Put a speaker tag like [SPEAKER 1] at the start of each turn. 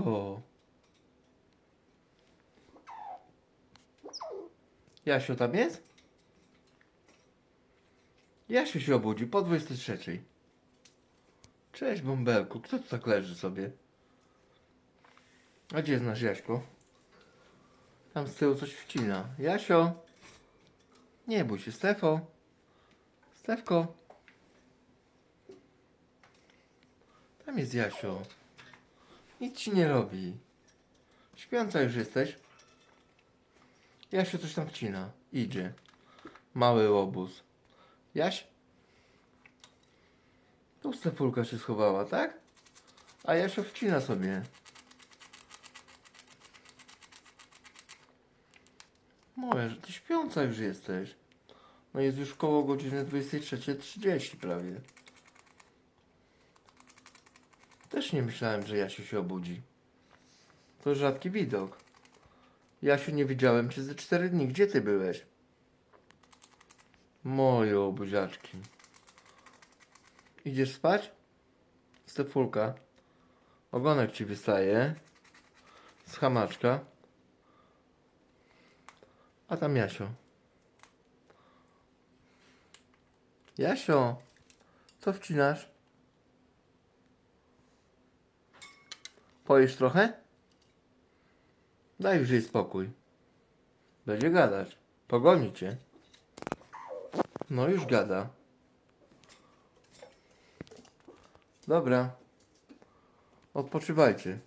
[SPEAKER 1] Jaśko! Jasio tam jest? Jasio się obudził po 23. Cześć bąbelku, kto tu tak leży sobie? A gdzie jest nasz Jaśko? Tam z tyłu coś wcina. Jasio! Nie bój się, Stefo! Stefko! Tam jest Jasio. Nic ci nie robi. Śpiąca już jesteś. Jasio coś tam wcina. Idzie. Mały obóz. Jaś? Tu Stefulka się schowała, tak? A Jasio wcina sobie. Moja, że ty śpiąca już jesteś. No jest już koło godziny 23.30 prawie. Też nie myślałem, że Jasiu się obudzi. To rzadki widok. Jasiu, nie widziałem cię ze cztery dni. Gdzie ty byłeś? Moje obuziaczki. Idziesz spać? Stefulka. Ogonek ci wystaje. Z hamaczka. A tam Jasio. Jasio, co wcinasz? Pojesz trochę? Daj już jej spokój. Będzie gadać. Pogoni cię. No już gada. Dobra. Odpoczywajcie.